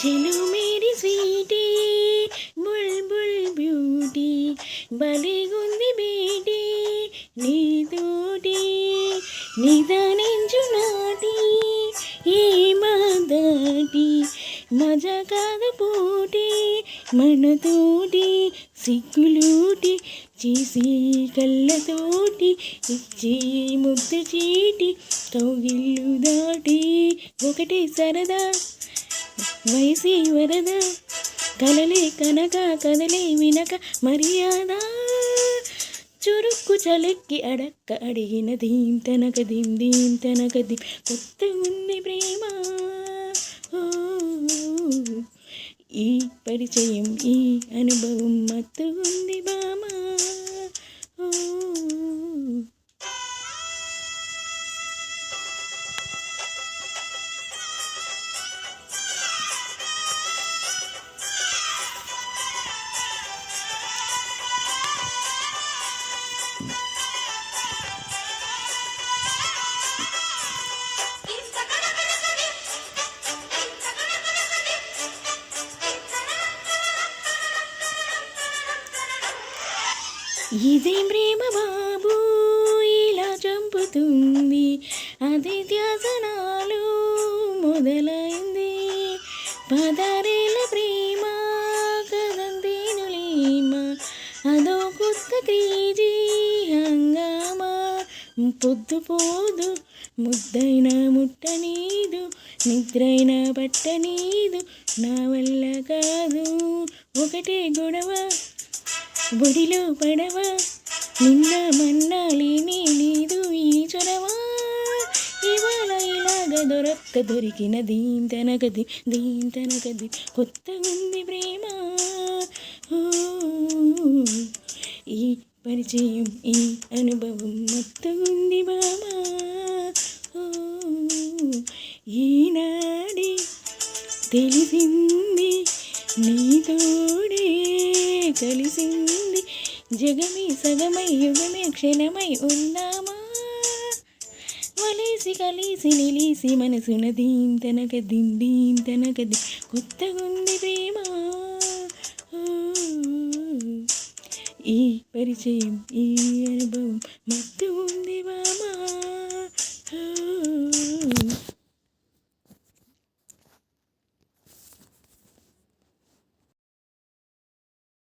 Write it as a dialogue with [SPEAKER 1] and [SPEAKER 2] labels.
[SPEAKER 1] చెలు మేరీ స్వీటీ బుల్ బుల్ బ్యూటీ బలిగుంది బేటీ నీతోటి నిదనించు నాటి ఏ మాదాటి మజా కాదు పోటీ మనతోటి సిగ్గులూటి చేసి కళ్ళతోటి ఇచ్చి ముద్దు చీటి కౌగిల్లు దాటి ఒకటే సరదా. వయసి వరద. కలలే కనక కదలే వినక మర్యాద. చురుక్కు చలెక్కి అడక్క అడిగిన దీం తనక దీం దీం తనక దీం కొత్త ఉంది ప్రేమ. ఈ పరిచయం ఈ అనుభవం మత్తు ఉంది బామా. ఇదేం ప్రేమ బాబు ఇలా చంపుతుంది. అది ధ్యాసనాలు మొదలైంది. పదారేళ్ళ ప్రేమ కదంతేనులేమ అదో కొత్త క్రేజీ హంగామా. పొద్దు పోదు ముద్దైన ముట్టనీదు నిద్రైన పట్టనీదు నా వల్ల కాదు ఒకటే గొడవ. ఒడిలో పడవ? నిన్న మన్నాలేని లేదు ఈ చొరవా? ఇవాళ ఇలాగ దొరక్క దొరికిన దీంతనగది దీంతనగది దీం కొత్త ఉంది ప్రేమ. ఈ పరిచయం ఈ అనుభవం మత్తు ఉంది బామా ఓ, ఈనాడే తెలిసింది నీతోడే కలిసింది జగమే సగమై యుగమే క్షణమై ఉన్నామా? వలేసి కలిసి నిలిసి మనసున దీం తనక దిం తనక దిం కొత్తగుంది ప్రేమ? ఈ పరిచయం ఈ అనుభవం